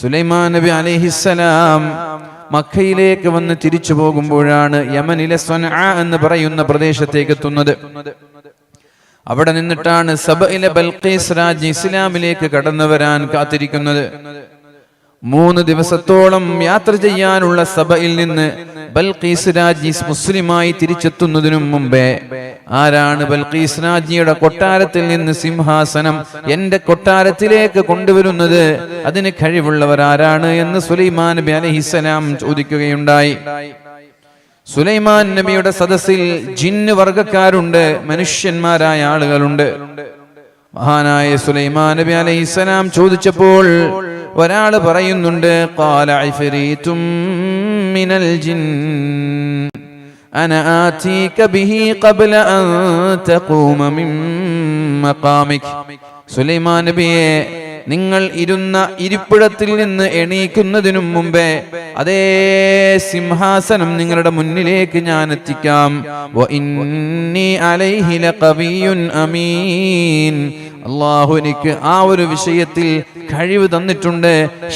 സുലൈമാൻ നബി അലൈഹിസ്സലാം മക്കയിലേക്ക് വന്ന് തിരിച്ചു പോകുമ്പോഴാണ് യമനിലെ സ്വൻആ എന്ന് പറയുന്ന പ്രദേശത്തേക്ക് എത്തുന്നത്. അവിടെ നിന്നിട്ടാണ് സബയിലെ ബൽഖീസ് രാജ് ഇസ്ലാമിലേക്ക് കടന്നു വരാൻ കാത്തിരിക്കുന്നത്. മൂന്ന് ദിവസത്തോളം യാത്ര ചെയ്യാനുള്ള സഭയിൽ നിന്ന് ബൽഖീസ് രാജീസ് മുസ്ലിമായി തിരിച്ചെത്തുന്നതിനു മുമ്പേ ആരാണ് ബൽഖീസ് രാജിയുടെ കൊട്ടാരത്തിൽ നിന്ന് സിംഹാസനം എന്റെ കൊട്ടാരത്തിലേക്ക് കൊണ്ടുവരുന്നത്? അതിന് കഴിവുള്ളവർ ആരാണ് എന്ന് സുലൈമാൻ നബി അലഹിസലാം ചോദിക്കുകയുണ്ടായി. സുലൈമാൻ നബിയുടെ സദസ്സിൽ ജിന്ന് വർഗക്കാരുണ്ട് മനുഷ്യന്മാരായ ആളുകളുണ്ട്. മഹാനായ സുലൈമാൻ നബി അലൈഹിസ്സലാം ചോദിച്ചപ്പോൾ ഒരാൾ പറയുന്നുണ്ട് ഖാല ഇഫ്രീതും من الجن അന آتيك ബിഹി قبل അൻ തഖൂമ മിൻ മഖാമിക്. സുലൈമാൻ നബിയെ നിങ്ങൾ ഇരുന്ന ഇരിപ്പിടത്തിൽ നിന്ന് എണീക്കുന്നതിനും മുമ്പേ അതേ സിംഹാസനം നിങ്ങളുടെ മുന്നിലേക്ക് ഞാൻ എത്തിക്കാം. അമീൻ. അള്ളാഹു എനിക്ക് ആ ഒരു വിഷയത്തിൽ കഴിവ് തന്നിട്ടുണ്ട്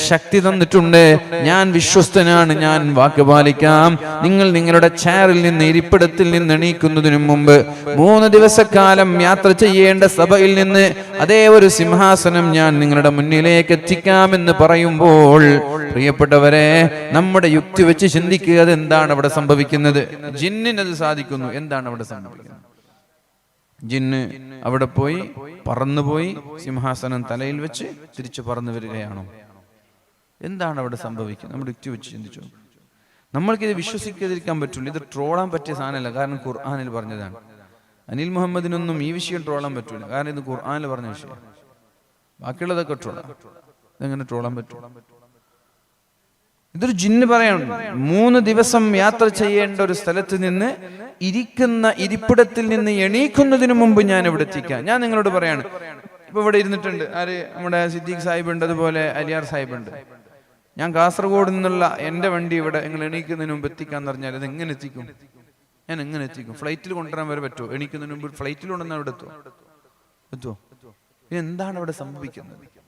ശക്തി തന്നിട്ടുണ്ട്. ഞാൻ വിശ്വസ്തനാണ് ഞാൻ വാക്ക് പാലിക്കാം. നിങ്ങൾ നിങ്ങളുടെ ചെയറിൽ നിന്ന് ഇരിപ്പിടത്തിൽ നിന്ന് എണീക്കുന്നതിനു മുമ്പ് മൂന്ന് ദിവസക്കാലം യാത്ര ചെയ്യേണ്ട സഭയിൽ നിന്ന് അതേ ഒരു സിംഹാസനം ഞാൻ നിങ്ങളുടെ മുന്നിലേക്ക് എത്തിക്കാമെന്ന് പറയുമ്പോൾ പ്രിയപ്പെട്ടവരെ നമ്മുടെ യുക്തി വെച്ച് ചിന്തിക്കുക അത് എന്താണ് അവിടെ സംഭവിക്കുന്നത്? ജിന്നിനത് സാധിക്കുന്നു. എന്താണ് അവിടെ സംഭവിക്കുന്നത്? ജിന്ന് അവിടെ പോയി പറന്നുപോയി സിംഹാസനം തലയിൽ വെച്ച് തിരിച്ചു പറന്നു വരികയാണോ. എന്താണ് അവിടെ സംഭവിക്കുന്നത് നമ്മുടെ യുക്തി വെച്ച് ചിന്തിച്ചു നമ്മൾക്കിത് വിശ്വസിക്കാതിരിക്കാൻ പറ്റില്ല. ഇത് ട്രോളാൻ പറ്റിയ സാധനമല്ല. കാരണം ഖുർആാനിൽ പറഞ്ഞതാണ്. അനിൽ മുഹമ്മദിനൊന്നും ഈ വിഷയം ട്രോളാൻ പറ്റൂല. കാരണം ഇത് ഖുർആാനിൽ പറഞ്ഞ വിഷയം ബാക്കിയുള്ളതൊക്കെ ട്രോളാം. ഇതെങ്ങനെ ട്രോളാൻ പറ്റും? ഇതൊരു ജിന്ന് പറയണം മൂന്ന് ദിവസം യാത്ര ചെയ്യേണ്ട ഒരു സ്ഥലത്ത് നിന്ന് ഇരിക്കുന്ന ഇരിപ്പിടത്തിൽ നിന്ന് എണീക്കുന്നതിന് മുമ്പ് ഞാൻ ഇവിടെ എത്തിക്കാം. ഞാൻ നിങ്ങളോട് പറയാണ്. ഇപ്പൊ ഇവിടെ ഇരുന്നിട്ടുണ്ട്. ആര്? നമ്മുടെ സിദ്ദീഖ് സാഹിബ് ഉണ്ട്. അതുപോലെ അലിയാർ സാഹിബ് ഉണ്ട്. ഞാൻ കാസർഗോഡ് നിന്നുള്ള എന്റെ വണ്ടി ഇവിടെ നിങ്ങൾ എണീക്കുന്നതിന് മുമ്പ് എത്തിക്കാന്ന് പറഞ്ഞാൽ അത് എങ്ങനെ എത്തിക്കും? ഞാൻ എങ്ങനെ എത്തിക്കും? ഫ്ലൈറ്റിൽ കൊണ്ടുവരാൻ വരെ പറ്റുമോ? എണീക്കുന്നതിന് മുമ്പ് ഫ്ലൈറ്റിൽ കൊണ്ടുവന്നാൽ ഇവിടെ എത്തുമോ? എത്തുമോ? എന്താണ് അവിടെ സംഭവിക്കുന്നത്?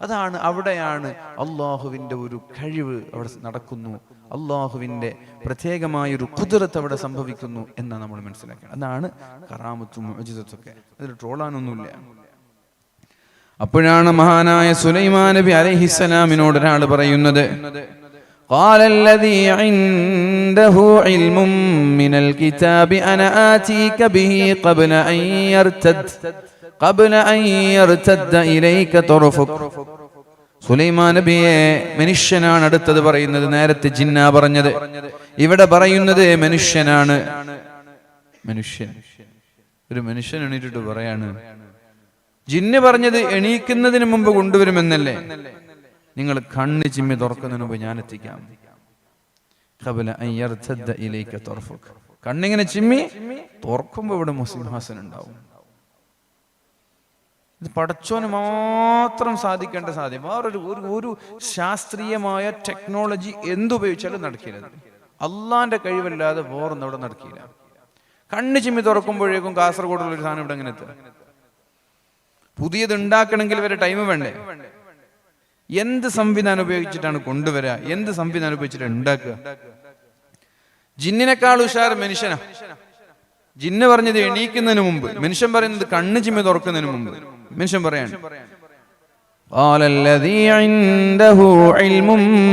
അതാണ് അവിടെയാണ് അള്ളാഹുവിൻ്റെ ഒരു കഴിവ് അവിടെ നടക്കുന്നു അള്ളാഹുവിൻ്റെ പ്രത്യേകമായ ഒരു കുതിരത്ത് അവിടെ സംഭവിക്കുന്നു എന്നാണ് നമ്മൾ മനസ്സിലാക്കുന്നത് അതാണ് കറാമത്തും അജിതത്തൊക്കെ അതിൽ ട്രോളാനൊന്നുമില്ല അപ്പോഴാണ് മഹാനായ സുലൈമാൻ നബി അലൈഹിസ്സലാമിനോട് ഒരാൾ പറയുന്നത് قال الذي عنده علم من الكتاب أنا آتيك به قبل أن يرتد قبل أن يرتد إليك طرفك സുലൈമാൻ നബിയെ മനുഷ്യനാണ് അടുത്തത് പറയുന്നത് നേരത്തെ ജിന്ന പറഞ്ഞത് ഇവിടെ പറയുന്നത് മനുഷ്യനാണ് മനുഷ്യൻ ഒരു മനുഷ്യൻ എണീറ്റിട്ട് പറയാണ് ജിന്ന് പറഞ്ഞത് എണീക്കുന്നതിന് മുമ്പ് കൊണ്ടുവരുമെന്നല്ലേ നിങ്ങൾ കണ്ണ് ചിമ്മി തുറക്കുന്നതിന് മുമ്പ് ഞാൻ എത്തിക്കാം ഖബല അൻ യർതദ്ദ ഇലൈക തർഫുക. കണ്ണിങ്ങനെ ചിമ്മി തുറക്കുമ്പോ ഇവിടെ മുസ്ലിംഹാസൻ ഉണ്ടാവും ഇത് പടച്ചോന് മാത്രം സാധിക്കേണ്ട സാധ്യം. വേറൊരു ഒരു ഒരു ശാസ്ത്രീയമായ ടെക്നോളജി എന്തുപയോഗിച്ചാലും നടക്കില്ല. അള്ളാന്റെ കഴിവല്ലാതെ വേറൊന്നും അവിടെ നടക്കില്ല. കണ്ണ് ചിമ്മി തുറക്കുമ്പോഴേക്കും കാസർഗോഡുള്ള ഒരു സാധനം ഇവിടെ എങ്ങനെ എത്തുക? പുതിയത് ഉണ്ടാക്കണമെങ്കിൽ വരെ ടൈം വേണ്ടേ? എന്ത് സംവിധാനം ഉപയോഗിച്ചിട്ടാണ് കൊണ്ടുവരിക എന്ത് സംവിധാനം ഉപയോഗിച്ചിട്ടാണ് ഉണ്ടാക്കുക? ജിന്നിനേക്കാൾ ഉഷാർ മനുഷ്യനാ. ജിന്ന് പറഞ്ഞത് എണീക്കുന്നതിന് മുമ്പ് മനുഷ്യൻ പറയുന്നത് കണ്ണ് ചിമ്മി തുറക്കുന്നതിന് മുമ്പ്. മനുഷ്യൻ പറയാണ് قال الذي عنده علم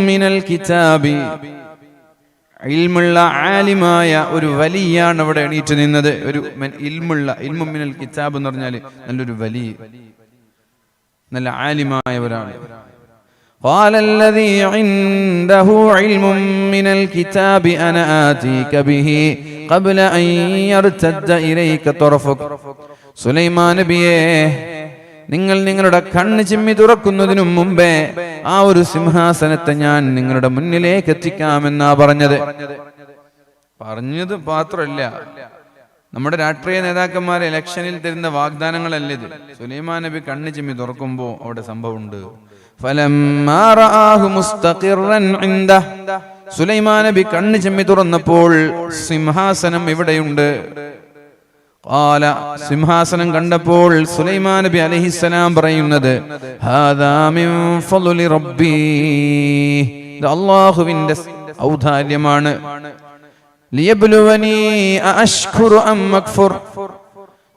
من الكتاب ഇൽമുള്ള ആലിമായ ഒരു വലിയാണ് അവിടെ എണീറ്റ് നിന്നത് ഒരു മൻ- ഇൽമുള്ള ഇൽമു മിനൽ കിതാബ് എന്ന് പറഞ്ഞാൽ നല്ലൊരു വലിയ നല്ല ആലിമായവരാണ് قال الذي عنده علم من الكتاب أنا آتيك به قبل أن يرتد إليك طرفك സുലൈമാ നബിയെ നിങ്ങൾ നിങ്ങളുടെ കണ്ണ് ചിമ്മി തുറക്കുന്നതിനു മുമ്പേ ആ ഒരു സിംഹാസനത്തെ ഞാൻ നിങ്ങളുടെ മുന്നിലേക്ക് എത്തിക്കാമെന്നാ പറഞ്ഞത്. പറഞ്ഞത് പാത്രമല്ല നമ്മുടെ രാഷ്ട്രീയ നേതാക്കന്മാരെ ഇലക്ഷനിൽ തരുന്ന വാഗ്ദാനങ്ങളല്ലേ ഇത്? സുലൈമാൻ നബി കണ്ണ് ചിമ്മി തുറക്കുമ്പോൾ അവിടെ സംഭവമുണ്ട്. സുലൈമാൻ നബി കണ്ണ് ചിമ്മി തുറന്നപ്പോൾ സിംഹാസനം ഇവിടെയുണ്ട്. ഖാല സിംഹാസനം കണ്ടപ്പോൾ സുലൈമാൻ നബി അലൈഹിസ്സലാം പറയുന്നത് ഹാദാ മിൻ ഫളലി റബ്ബി. ഇത് അല്ലാഹുവിന്റെ ഔദാര്യമാണ്. ലിയബ്ലുവനി അഷ്കുറു അം അക്ഫുർ.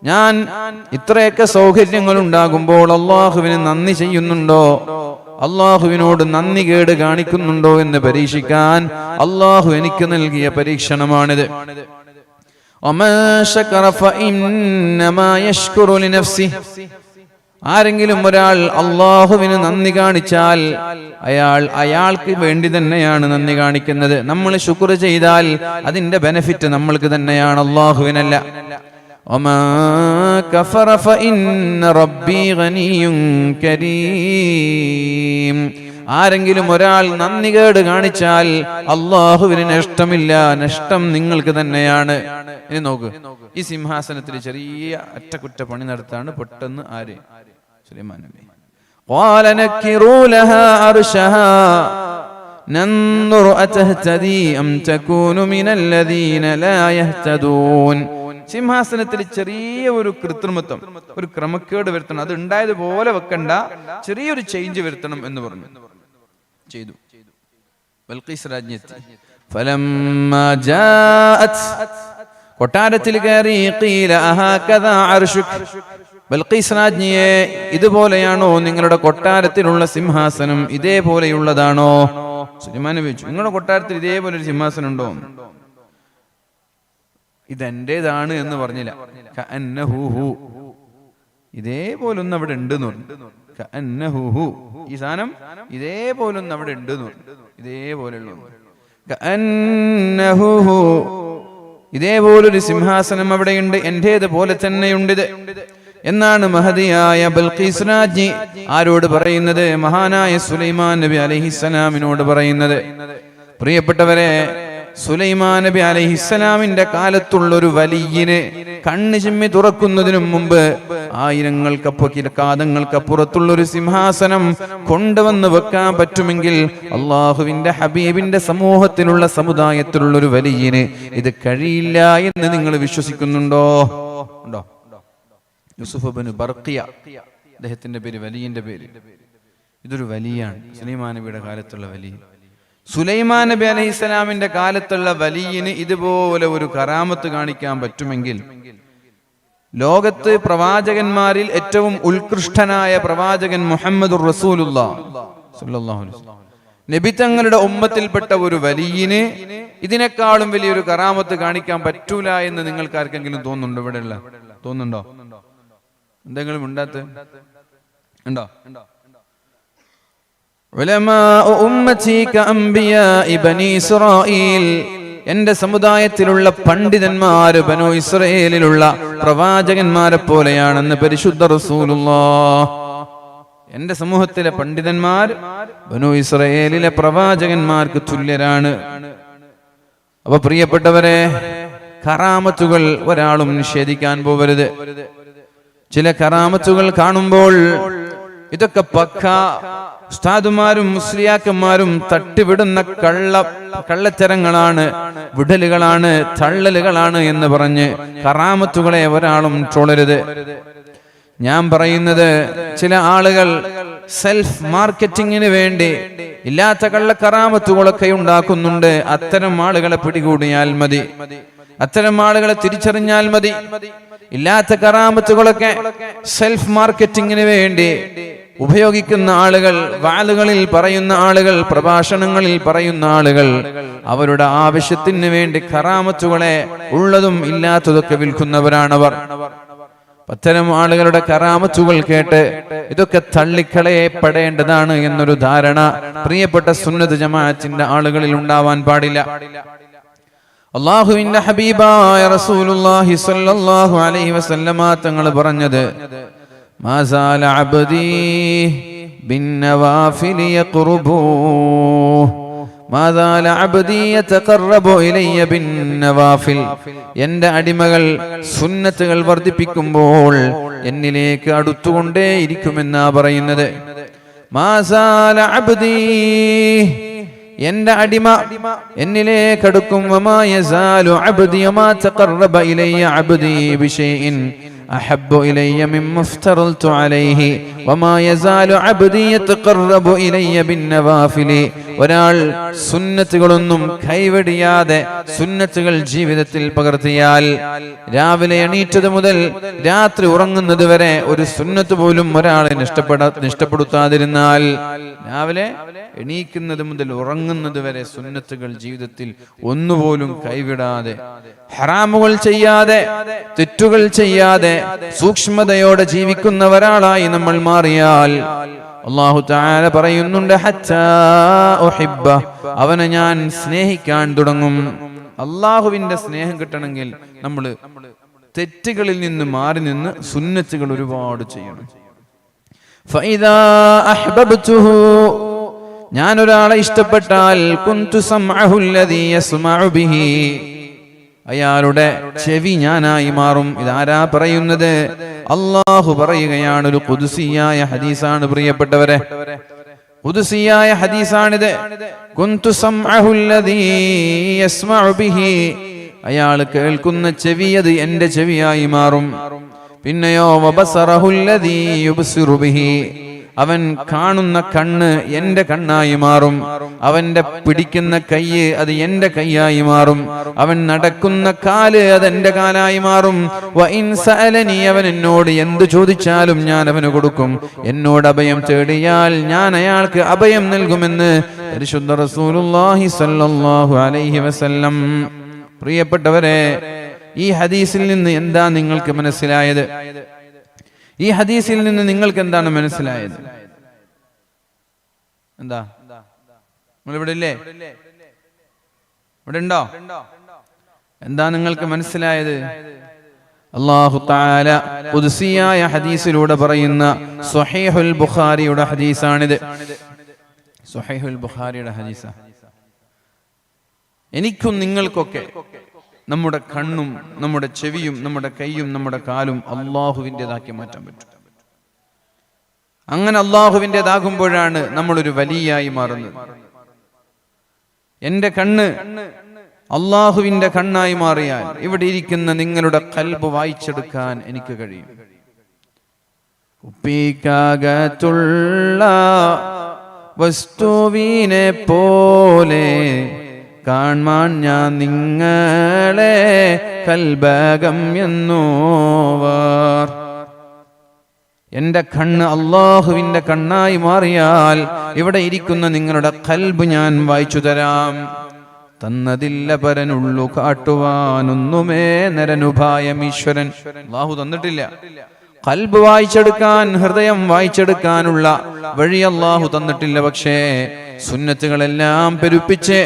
ഞാൻ ഇത്രയൊക്കെ സൗകര്യങ്ങൾ ഉണ്ടാകുമ്പോൾ അള്ളാഹുവിന് നന്ദി ചെയ്യുന്നുണ്ടോ? അള്ളാഹുവിനോട് നന്ദി കേട് കാണിക്കുന്നുണ്ടോ എന്ന് പരീക്ഷിക്കാൻ അള്ളാഹു എനിക്ക് നൽകിയ പരീക്ഷണമാണിത്. യഷ്കുറു ആരെങ്കിലും ഒരാൾ അള്ളാഹുവിന് നന്ദി കാണിച്ചാൽ അയാൾ അയാൾക്ക് വേണ്ടി തന്നെയാണ് നന്ദി കാണിക്കുന്നത്. നമ്മൾ ശുക്ർ ചെയ്താൽ അതിന്റെ ബെനഫിറ്റ് നമ്മൾക്ക് തന്നെയാണ് അള്ളാഹുവിനല്ല. ഒമാ كفر فإن ربي غني كريم ആരെങ്കിലും ഒരാൾ നന്ദി കേട് കാണിച്ചാൽ അള്ളാഹുവിന് നഷ്ടമില്ല നഷ്ടം നിങ്ങൾക്ക് തന്നെയാണ് ഇനി നോക്ക് ഈ സിംഹാസനത്തിൽ ചെറിയ അറ്റകുറ്റപ്പണി നടത്താണ് പെട്ടെന്ന് ആര് സുലൈമാൻ നബി قال نكروا لها عرشها ننظر أتهتدي أم تكون من الذين لا يهتدون സിംഹാസനത്തിൽ ചെറിയ ഒരു കൃത്രിമത്വം ഒരു ക്രമക്കേട് വരുത്തണം അത് ഉണ്ടായതുപോലെ വെക്കണ്ട ചെറിയൊരു ചേഞ്ച് വരുത്തണം എന്ന് പറഞ്ഞു ചെയ്തു. ബൽക്കീസ് രാജ്ഞത്തി കൊട്ടാരത്തിൽ കയറി ബൽക്കീസ് രാജ്ഞിയെ ഇതുപോലെയാണോ നിങ്ങളുടെ കൊട്ടാരത്തിലുള്ള സിംഹാസനം? ഇതേപോലെയുള്ളതാണോ? സുലൈമാൻ നിങ്ങളുടെ കൊട്ടാരത്തിൽ ഇതേപോലെ ഒരു സിംഹാസനം ഉണ്ടോ ഇതെന്റേതാണ് എന്ന് പറഞ്ഞില്ല. ഇതേപോലൊന്നും അവിടെ ഉണ്ട് എന്ന് പറഞ്ഞു. ഈ സാധനം ഇതേപോലൊന്ന് അവിടെ ഉണ്ട് ഇതേപോലെയുള്ള. കഅന്നഹുഹു. ഇതേപോലൊരു സിംഹാസനം അവിടെയുണ്ട്. എന്റേത് പോലെ തന്നെയുണ്ട് ഇത്. എന്നാണ് മഹതിയായ ബൽഖീസ് രാജ്ഞി ആരോട് പറയുന്നത്? മഹാനായ സുലൈമാൻ നബി അലഹിസ്സലാമിനോട് പറയുന്നത്. പ്രിയപ്പെട്ടവരെ സുലൈമാൻ നബി അലഹിസ്സലാമിന്റെ കാലത്തുള്ള ഒരു വലിയന് കണ്ണ് ചിമ്മി തുറക്കുന്നതിനു മുമ്പ് കാതങ്ങൾക്കപ്പുറത്തുള്ള ഒരു സിംഹാസനം കൊണ്ടുവന്ന് വെക്കാൻ പറ്റുമെങ്കിൽ അള്ളാഹുവിന്റെ ഹബീബിന്റെ സമൂഹത്തിലുള്ള സമുദായത്തിലുള്ള ഒരു വലിയന് ഇത് കഴിയില്ല എന്ന് നിങ്ങൾ വിശ്വസിക്കുന്നുണ്ടോ? ഉണ്ടോ? യൂസുഫ് ബിൻ ബർക്കിയ അദ്ദേഹത്തിന്റെ പേര് വലിയന്റെ പേര്. ഇതൊരു വലിയാണ്. സുലൈമാ നബിയുടെ കാലത്തുള്ള വലിയ സുലൈമാൻ നബി അലൈഹി സ്വലാമിന്റെ കാലത്തുള്ള വലിയന് ഇതുപോലെ ഒരു കറാമത്ത് കാണിക്കാൻ പറ്റുമെങ്കിൽ ലോകത്ത് പ്രവാചകന്മാരിൽ ഏറ്റവും ഉത്കൃഷ്ടനായ പ്രവാചകൻ മുഹമ്മദ് നബി തങ്ങളുടെ ഉമ്മത്തിൽപ്പെട്ട ഒരു വലിയന് ഇതിനേക്കാളും വലിയൊരു കറാമത്ത് കാണിക്കാൻ പറ്റൂല എന്ന് നിങ്ങൾക്ക് ആർക്കെങ്കിലും തോന്നുന്നുണ്ടോ? ഇവിടെയുള്ള തോന്നുന്നുണ്ടോ? എന്തെങ്കിലും ഉണ്ടാത്ത? ഉണ്ടോ? ഉലമാഉ എന്റെ സമുദായത്തിലുള്ള പണ്ഡിതന്മാര് ബനു ഇസ്രയേലിലുള്ള പ്രവാചകന്മാരെ പോലെയാണെന്ന് പരിശുദ്ധ റസൂലുള്ള എന്റെ സമൂഹത്തിലെ പണ്ഡിതന്മാർ ബനു ഇസ്രയേലിലെ പ്രവാചകന്മാർക്ക് തുല്യരാണ്. അപ്പൊ പ്രിയപ്പെട്ടവരെ കറാമത്തുകൾ ഒരാളും നിഷേധിക്കാൻ പോവരുത്. ചില കറാമത്തുകൾ കാണുമ്പോൾ ഇതൊക്കെ പക്ക ഉസ്താദുമാരും മുസ്ലിയാക്കന്മാരും തട്ടിവിടുന്ന കള്ള കള്ളത്തരങ്ങളാണ് വിടലുകളാണ് തള്ളലുകളാണ് എന്ന് പറഞ്ഞ് കറാമത്തുകളെ ഒരാളും ട്രോളരുത്. ഞാൻ പറയുന്നത് ചില ആളുകൾ സെൽഫ് മാർക്കറ്റിങ്ങിന് വേണ്ടി ഇല്ലാത്ത കള്ള കറാമത്തുകളൊക്കെ ഉണ്ടാക്കുന്നുണ്ട്. അത്തരം ആളുകളെ പിടികൂടിയാൽ മതി. അത്തരം ആളുകളെ തിരിച്ചറിഞ്ഞാൽ മതി. ഇല്ലാത്ത കറാമത്തുകളൊക്കെ സെൽഫ് മാർക്കറ്റിങ്ങിന് വേണ്ടി ഉപയോഗിക്കുന്ന ആളുകൾ വാലുകളിൽ പറയുന്ന ആളുകൾ പ്രഭാഷണങ്ങളിൽ പറയുന്ന ആളുകൾ അവരുടെ ആവശ്യത്തിന് വേണ്ടി കറാമത്തുകളെ ഉള്ളതും ഇല്ലാത്തതൊക്കെ വിൽക്കുന്നവരാണവർ. അത്തരം ആളുകളുടെ കറാമത്തുകൾ കേട്ട് ഇതൊക്കെ തള്ളിക്കളയപ്പെടേണ്ടതാണ് എന്നൊരു ധാരണ പ്രിയപ്പെട്ട സുന്നത്ത് ജമാഅത്തിന്റെ ആളുകളിൽ ഉണ്ടാവാൻ പാടില്ല. അള്ളാഹുവിന്റെ ഹബീബായ റസൂലുള്ളാഹി സ്വല്ലല്ലാഹു അലൈഹി വസല്ലമ തങ്ങൾ പറഞ്ഞത് മാസാല അബ്ദീ യതഖറബു ഇലയ്യ ബിന്നവാഫിൽ എന്റെ അടിമകൾ സുന്നത്തുകൾ വർദ്ധിപ്പിക്കുമ്പോൾ എന്നിലേക്ക് അടുത്തുകൊണ്ടേ ഇരിക്കുമെന്നാ عبدي എന്റെ അടിമ എന്നിലേക്ക് അടുക്കും. വമാ യസാലു അബ്ദി വമാ തഖറബ ഇലയ്യ അബ്ദി ബിശൈഇൻ أحب إلي مما افترضت عليه وما يزال عبدي يتقرب إلي بالنوافل ഒരാൾ സുന്നത്തുകളൊന്നും കൈവെടിയാതെ സുന്നത്തുകൾ ജീവിതത്തിൽ പകർത്തിയാൽ രാവിലെ എണീറ്റത് മുതൽ രാത്രി ഉറങ്ങുന്നത് വരെ ഒരു സുന്നത്ത് പോലും ഒരാളെ നിഷ്ടപ്പെടാ നിഷ്ടപ്പെടുത്താതിരുന്നാൽ രാവിലെ എണീക്കുന്നത് മുതൽ ഉറങ്ങുന്നത് വരെ സുന്നത്തുകൾ ജീവിതത്തിൽ ഒന്നുപോലും കൈവിടാതെ ഹറാമുകൾ ചെയ്യാതെ തെറ്റുകൾ ചെയ്യാതെ സൂക്ഷ്മതയോടെ ജീവിക്കുന്ന ഒരാളായി നമ്മൾ മാറിയാൽ അള്ളാഹു താര പറയുന്നുണ്ട്. അവനെ ഞാൻ സ്നേഹിക്കാൻ തുടങ്ങും. അള്ളാഹുവിന്റെ സ്നേഹം കിട്ടണമെങ്കിൽ നമ്മൾ തെറ്റുകളിൽ നിന്ന് മാറി നിന്ന് സുന്നത്തുകൾ ഒരുപാട് ചെയ്യണം. ഞാൻ ഒരാളെ ഇഷ്ടപ്പെട്ടാൽ കുന്തു അയാളുടെ ചെവി ഞാനായി മാറും. ഇതാരാ പറയുന്നത്? അള്ളാഹു പറയുകയാണ് ഒരു കുതുസിയായ ഹദീസാണ് പ്രിയപ്പെട്ടവരെ. കുതുസിയായ ഹദീസാണിത്. അയാൾ കേൾക്കുന്ന ചെവി അത് എന്റെ ചെവിയായി മാറും. പിന്നെയോ അവൻ കാണുന്ന കണ്ണ് എന്റെ കണ്ണായി മാറും. അവന്റെ പിടിക്കുന്ന കയ്യ് അത് എന്റെ കൈയായി മാറും. അവൻ നടക്കുന്ന കാൽ അത് എന്റെ കാലായി മാറും. അവൻ എന്നോട് എന്തു ചോദിച്ചാലും ഞാൻ അവന് കൊടുക്കും. എന്നോട് അഭയം തേടിയാൽ ഞാൻ അയാൾക്ക് അഭയം നൽകുമെന്ന് പരിശുദ്ധ റസൂലുള്ളാഹി അലൈഹി വസല്ലം. പ്രിയപ്പെട്ടവരെ ഈ ഹദീസിൽ നിന്ന് എന്താ നിങ്ങൾക്ക് മനസ്സിലായത്? ഈ ഹദീസിൽ നിന്ന് നിങ്ങൾക്ക് എന്താണ് മനസ്സിലായത്? എന്താ? നിങ്ങൾ ഇവിടെ ഇല്ലേ ഇവിടെ ഉണ്ടോ എന്താ നിങ്ങൾക്ക് മനസ്സിലായത്? അള്ളാഹു താല ഖുദ്സിയായ ഹദീസിലൂടെ പറയുന്ന സ്വഹീഹുൽ ബുഖാരിയുടെ ഹദീസാണിത്. സ്വഹീഹുൽ ബുഖാരിയുടെ ഹദീസ. എനിക്കും നിങ്ങൾക്കൊക്കെ നമ്മുടെ കണ്ണും നമ്മുടെ ചെവിയും നമ്മുടെ കൈയും നമ്മുടെ കാലും അള്ളാഹുവിന്റെതാക്കി മാറ്റാൻ പറ്റും. അങ്ങനെ അള്ളാഹുവിന്റെതാകുമ്പോഴാണ് നമ്മളൊരു വലിയായി മാറുന്നത്. എന്റെ കണ്ണ് അള്ളാഹുവിന്റെ കണ്ണായി മാറിയാൽ ഇവിടെ ഇരിക്കുന്ന നിങ്ങളുടെ കൽബ് വായിച്ചെടുക്കാൻ എനിക്ക് കഴിയും. ഉപ്പിക്കകത്തുള്ള വസ്തുവിനെ പോലെ കാൺമാൻ ഞാൻ നിങ്ങളെ കൽഭാഗം എന്നോവർ. എന്റെ കണ്ണ് അള്ളാഹുവിന്റെ കണ്ണായി മാറിയാൽ ഇവിടെ ഇരിക്കുന്ന നിങ്ങളുടെ കൽബ് ഞാൻ വായിച്ചു തരാം. തന്നതില്ല പരനുള്ളു കാട്ടുവാനൊന്നുമേ നരനുഭായം ഈശ്വരൻ. അള്ളാഹു തന്നിട്ടില്ല. കൽബ് വായിച്ചെടുക്കാൻ ഹൃദയം വായിച്ചെടുക്കാനുള്ള വഴി അള്ളാഹു തന്നിട്ടില്ല പക്ഷേ സുന്നത്തുകളെല്ലാം പെരുപ്പിച്ച്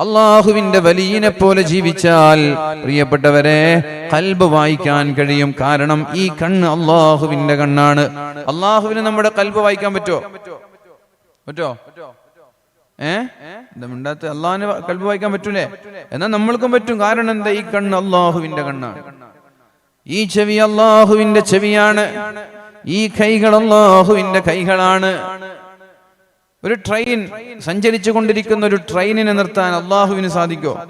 അള്ളാഹുവിന്റെ വലിയനെ പോലെ ജീവിച്ചാൽ പ്രിയപ്പെട്ടവരെ കൽബ് വായിക്കാൻ കഴിയും. കാരണം ഈ കണ്ണ് അള്ളാഹുവിന്റെ കണ്ണാണ്. അള്ളാഹുവിന് നമ്മുടെ കൽബ് വായിക്കാൻ പറ്റോ പറ്റോ ഏഹ് മിണ്ടാത്ത? അള്ളാഹിന് കൽബ് വായിക്കാൻ പറ്റൂലേ? എന്നാൽ നമ്മൾക്കും പറ്റും. കാരണം എന്താ? ഈ കണ്ണ് അള്ളാഹുവിന്റെ കണ്ണാണ്. ഈ ചെവി അള്ളാഹുവിന്റെ ചെവിയാണ്. ഈ കൈകൾ അള്ളാഹുവിന്റെ കൈകളാണ്. ഒരു ട്രെയിൻ സഞ്ചരിച്ചു കൊണ്ടിരിക്കുന്ന ഒരു ട്രെയിനിനെ നിർത്താൻ അള്ളാഹുവിന് സാധിക്കോ?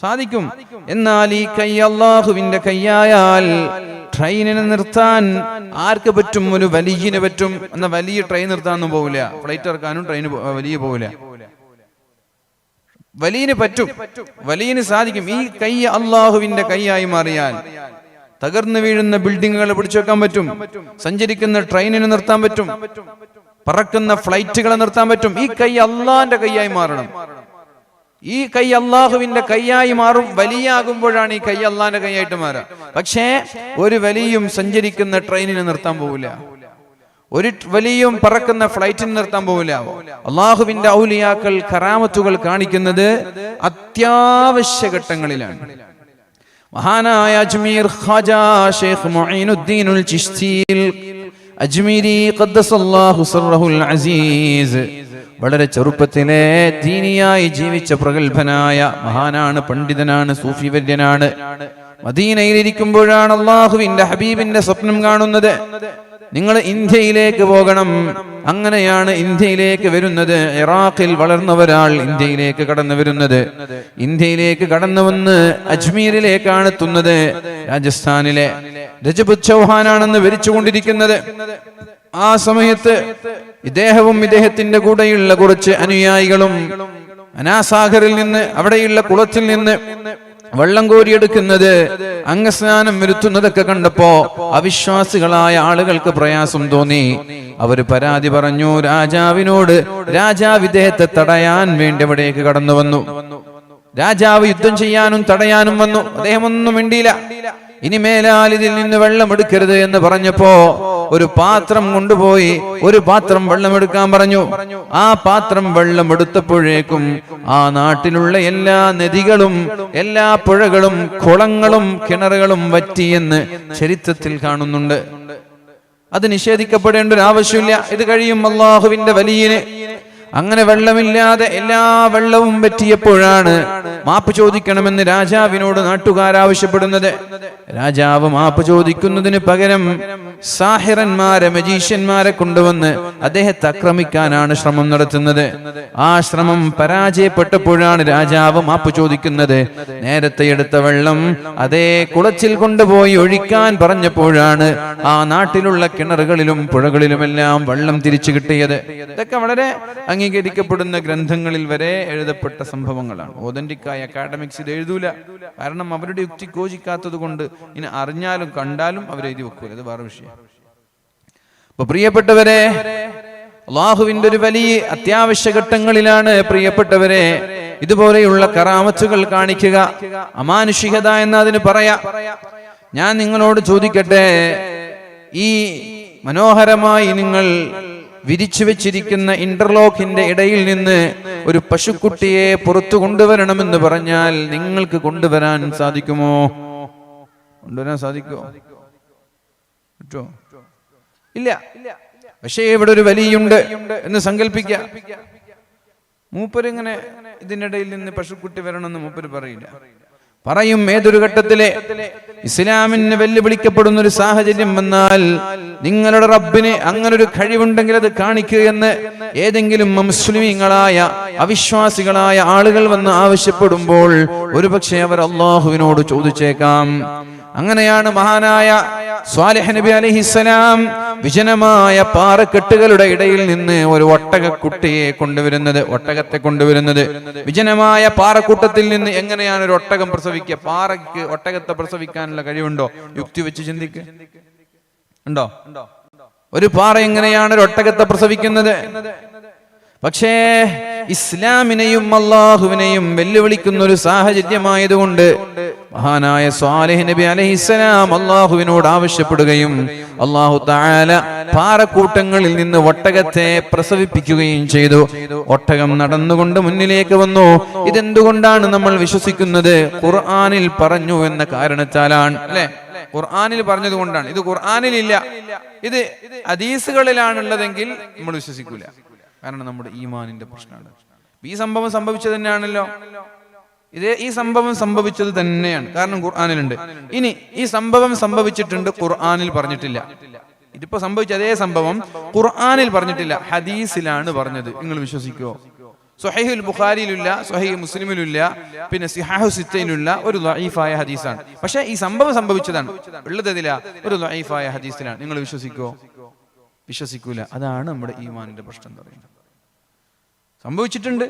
സാധിക്കും. എന്നാൽ ഈ കൈ അള്ളാഹുവിന്റെ കൈയായാൽ ട്രെയിനിനെ നിർത്താൻ ആർക്ക് പറ്റും? ഒരു വലിയന് പറ്റും. എന്ന വലിയ ട്രെയിൻ നിർത്താനൊന്നും പോവില്ല. ഫ്ലൈറ്റ് ഇറക്കാനും ട്രെയിൻ വലിയ പോവില്ല. വലിയന് പറ്റും. വലിയന് സാധിക്കും. ഈ കൈ അള്ളാഹുവിന്റെ കൈയായി മാറിയാൽ തകർന്നു വീഴുന്ന ബിൽഡിങ്ങുകളെ പിടിച്ചു വെക്കാൻ പറ്റും. സഞ്ചരിക്കുന്ന ട്രെയിനിനെ നിർത്താൻ പറ്റും. പറക്കുന്ന ഫ്ലൈറ്റുകളെ നിർത്താൻ പറ്റും. ഈ കൈ അള്ളാന്റെ കൈയായി മാറണം. ഈ കൈ അള്ളാഹുവിന്റെ കൈയായി മാറും. വലിയാകുമ്പോഴാണ് ഈ കൈ അള്ളാന്റെ കൈയായിട്ട് മാറുക. പക്ഷേ ഒരു വലിയും സഞ്ചരിക്കുന്ന ട്രെയിനിനെ നിർത്താൻ പോവില്ല. ഒരു വലിയും പറക്കുന്ന ഫ്ലൈറ്റിന് നിർത്താൻ പോവില്ല. അള്ളാഹുവിന്റെ ഔലിയാക്കൾ കറാമത്തുകൾ കാണിക്കുന്നത് അത്യാവശ്യ ഘട്ടങ്ങളിലാണ്. മഹാനായ അജ്മീർ ഖാജ ഷെയ്ഖ് മുഈനുദ്ദീനുൽ ചിശ്തിയിൽ അജ്മീരി അസീസ്. വളരെ ചെറുപ്പത്തിലെ ദീനിയായി ജീവിച്ച പ്രഗത്ഭനായ മഹാനാണ് പണ്ഡിതനാണ് സൂഫി വര്യനാണ്. മദീനയിൽ ഇരിക്കുമ്പോഴാണ് അള്ളാഹുവിന്റെ ഹബീബിന്റെ സ്വപ്നം കാണുന്നത്. നിങ്ങൾ ഇന്ത്യയിലേക്ക് പോകണം. അങ്ങനെയാണ് ഇന്ത്യയിലേക്ക് വരുന്നത്. ഇറാഖിൽ വളർന്ന ഒരാൾ ഇന്ത്യയിലേക്ക് കടന്നു വരുന്നത്. ഇന്ത്യയിലേക്ക് കടന്നു വന്ന് അജ്മീരിലേക്കാണ് എത്തുന്നത്. രാജസ്ഥാനിലെ രജപുത് ചൗഹാനാണെന്ന് വരിച്ചുകൊണ്ടിരിക്കുന്നത്. ആ സമയത്ത് ഇദ്ദേഹവും ഇദ്ദേഹത്തിന്റെ കൂടെയുള്ള കുറച്ച് അനുയായികളും അനാസാഗറിൽ നിന്ന് അവിടെയുള്ള കുളത്തിൽ നിന്ന് വെള്ളം കോരിയെടുക്കുന്നത് അംഗസ്നാനം വരുത്തുന്നതൊക്കെ കണ്ടപ്പോ അവിശ്വാസികളായ ആളുകൾക്ക് പ്രയാസം തോന്നി. അവർ പരാതി പറഞ്ഞു രാജാവിനോട് രാജാവ് ഇദ്ദേഹത്തെ തടയാൻ വേണ്ടി അവിടേക്ക് കടന്നു വന്നു രാജാവ് യുദ്ധം ചെയ്യാനും തടയാനും വന്നു. അദ്ദേഹം ഒന്നും മിണ്ടിയില്ല. ഇനി ഇതിൽ നിന്ന് വെള്ളം എടുക്കരുത് എന്ന് പറഞ്ഞപ്പോ ഒരു പാത്രം കൊണ്ടുപോയി ഒരു പാത്രം വെള്ളം എടുക്കാൻ പറഞ്ഞു. ആ പാത്രം വെള്ളം എടുത്തപ്പോഴേക്കും ആ നാട്ടിലുള്ള എല്ലാ നദികളും എല്ലാ പുഴകളും കുളങ്ങളും കിണറുകളും വറ്റിയെന്ന് ചരിത്രത്തിൽ കാണുന്നുണ്ട്. അത് നിഷേധിക്കപ്പെടേണ്ട ഒരു ആവശ്യമില്ല. ഇത് കഴിയും അള്ളാഹുവിന്റെ വലിയന്. അങ്ങനെ വെള്ളമില്ലാതെ എല്ലാ വെള്ളവും പറ്റിയപ്പോഴാണ് മാപ്പ് ചോദിക്കണമെന്ന് രാജാവിനോട് നാട്ടുകാരാവശ്യപ്പെടുന്നത് രാജാവ് മാപ്പ് ചോദിക്കുന്നതിന് പകരം സാഹിറന്മാരെ മജീഷ്യന്മാരെ കൊണ്ടുവന്ന് അദ്ദേഹത്തെ ആക്രമിക്കാനാണ് ശ്രമം നടത്തുന്നത്. ആ ശ്രമം പരാജയപ്പെട്ടപ്പോഴാണ് രാജാവ് മാപ്പ് ചോദിക്കുന്നത്. നേരത്തെ എടുത്ത വെള്ളം അതേ കുളച്ചിൽ കൊണ്ടുപോയി ഒഴിക്കാൻ പറഞ്ഞപ്പോഴാണ് ആ നാട്ടിലുള്ള കിണറുകളിലും പുഴകളിലുമെല്ലാം വെള്ളം തിരിച്ചു കിട്ടിയത്. ഇതൊക്കെ വളരെ അംഗീകരിക്കപ്പെടുന്ന ഗ്രന്ഥങ്ങളിൽ വരെ എഴുതപ്പെട്ട സംഭവങ്ങളാണ്. ഓതന്റിക്കായ അക്കാഡമിക്സ് ഇത് എഴുതൂല. കാരണം അവരുടെ യുക്തി യോജിക്കാത്തത് കൊണ്ട് ഇനി അറിഞ്ഞാലും കണ്ടാലും അവർ എഴുതി വെക്കൂല. അത് വേറെ വിഷയം. അപ്പൊ പ്രിയപ്പെട്ടവരെ അള്ളാഹുവിന്റെ ഒരു വലിയ അത്യാവശ്യ ഘട്ടങ്ങളിലാണ് പ്രിയപ്പെട്ടവരെ ഇതുപോലെയുള്ള കറാമത്തുകൾ കാണിക്കുക. അമാനുഷികത എന്നതിന് പറയാ. ഞാൻ നിങ്ങളോട് ചോദിക്കട്ടെ ഈ മനോഹരമായി നിങ്ങൾ വിരിച്ചു വെച്ചിരിക്കുന്ന ഇന്റർലോക്കിന്റെ ഇടയിൽ നിന്ന് ഒരു പശുക്കുട്ടിയെ പുറത്തു കൊണ്ടുവരണമെന്ന് പറഞ്ഞാൽ നിങ്ങൾക്ക് കൊണ്ടുവരാൻ സാധിക്കുമോ? കൊണ്ടുവരാൻ സാധിക്കുമോ? ഇല്ല. പക്ഷേ ഇവിടെ ഒരു വലിയുണ്ട് എന്ന് സങ്കല്പിക്ക മൂപ്പരിങ്ങനെ ഇതിനിടയിൽ നിന്ന് പശുക്കുട്ടി വരണമെന്ന് മൂപ്പര് പറയില്ല. പറയും ഏതൊരു ഘട്ടത്തിലെ ഇസ്ലാമിന് വെല്ലുവിളിക്കപ്പെടുന്ന ഒരു സാഹചര്യം വന്നാൽ നിങ്ങളുടെ റബ്ബിന് അങ്ങനൊരു കഴിവുണ്ടെങ്കിൽ അത് കാണിക്കുക എന്ന് ഏതെങ്കിലും മുസ്ലിമീങ്ങളായ അവിശ്വാസികളായ ആളുകൾ വന്ന് ആവശ്യപ്പെടുമ്പോൾ ഒരുപക്ഷെ അവർ അള്ളാഹുവിനോട് ചോദിച്ചേക്കാം. അങ്ങനെയാണ് മഹാനായ സ്വാലിഹ് നബി അലഹിസ്സലാം വിജനമായ പാറക്കെട്ടുകളുടെ ഇടയിൽ നിന്ന് ഒരു ഒട്ടകക്കുട്ടിയെ കൊണ്ടുവരുന്നത് ഒട്ടകത്തെ കൊണ്ടുവരുന്നത്. വിജനമായ പാറക്കൂട്ടത്തിൽ നിന്ന് എങ്ങനെയാണ് ഒരു ഒട്ടകം പ്രസവിക്കുക? പാറയ്ക്ക് ഒട്ടകത്തെ പ്രസവിക്കാനുള്ള കഴിവുണ്ടോ? യുക്തി വെച്ച് ചിന്തിക്ക്. ഉണ്ടോ? ഒരു പാറ എങ്ങനെയാണ് ഒരു ഒട്ടകത്തെ പ്രസവിക്കുന്നത്? പക്ഷേ ഇസ്ലാമിനെയും അള്ളാഹുവിനെയും വെല്ലുവിളിക്കുന്ന ഒരു സാഹചര്യമായതുകൊണ്ട് മഹാനായ സ്വാലിഹ് നബി അലഹിസ്സലാം അള്ളാഹുവിനോട് ആവശ്യപ്പെടുകയും അള്ളാഹു താല പാറക്കൂട്ടങ്ങളിൽ നിന്ന് ഒട്ടകത്തെ പ്രസവിപ്പിക്കുകയും ചെയ്തു. ഒട്ടകം നടന്നുകൊണ്ട് മുന്നിലേക്ക് വന്നു. ഇതെന്തുകൊണ്ടാണ് നമ്മൾ വിശ്വസിക്കുന്നത്? ഖുർആാനിൽ പറഞ്ഞു എന്ന കാരണത്താലാണ് അല്ലെ? ഖുർആാനിൽ പറഞ്ഞത് കൊണ്ടാണ്. ഇത് ഖുർആനിൽ ഇല്ല ഇത് ഹദീസുകളിലാണുള്ളതെങ്കിൽ നമ്മൾ വിശ്വസിക്കൂല. കാരണം നമ്മുടെ ഈമാനിന്റെ പ്രശ്നമാണ്. ഈ സംഭവം സംഭവിച്ചത് തന്നെയാണല്ലോ. ഇത് ഈ സംഭവം സംഭവിച്ചത് തന്നെയാണ്. കാരണം ഖുർആാനിലുണ്ട്. ഇനി ഈ സംഭവം സംഭവിച്ചിട്ടുണ്ട് ഖുർആാനിൽ പറഞ്ഞിട്ടില്ല. ഇതിപ്പോ സംഭവിച്ച അതേ സംഭവം ഖുർആാനിൽ പറഞ്ഞിട്ടില്ല. ഹദീസിലാണ് പറഞ്ഞത്. നിങ്ങൾ വിശ്വസിക്കുമോ സൊഹൈഹുൽ ബുഖാരിയിലില്ല സൊഹൈ മുസ്ലിമിലില്ല പിന്നെ സിഹാഹു സിത്തയിലുള്ള ഒരു ലൈഫായ ഹദീസാണ്. പക്ഷെ ഈ സംഭവം സംഭവിച്ചതാണ്. ഉള്ളത് ഇതില ഒരു ലൈഫായ ഹദീസിലാണ്. നിങ്ങൾ വിശ്വസിക്കുമോ വിശ്വസിക്കൂല. അതാണ് നമ്മുടെ ഈമാനിന്റെ പ്രശ്നം എന്ന് പറയുന്നത്. സംഭവിച്ചിട്ടുണ്ട്.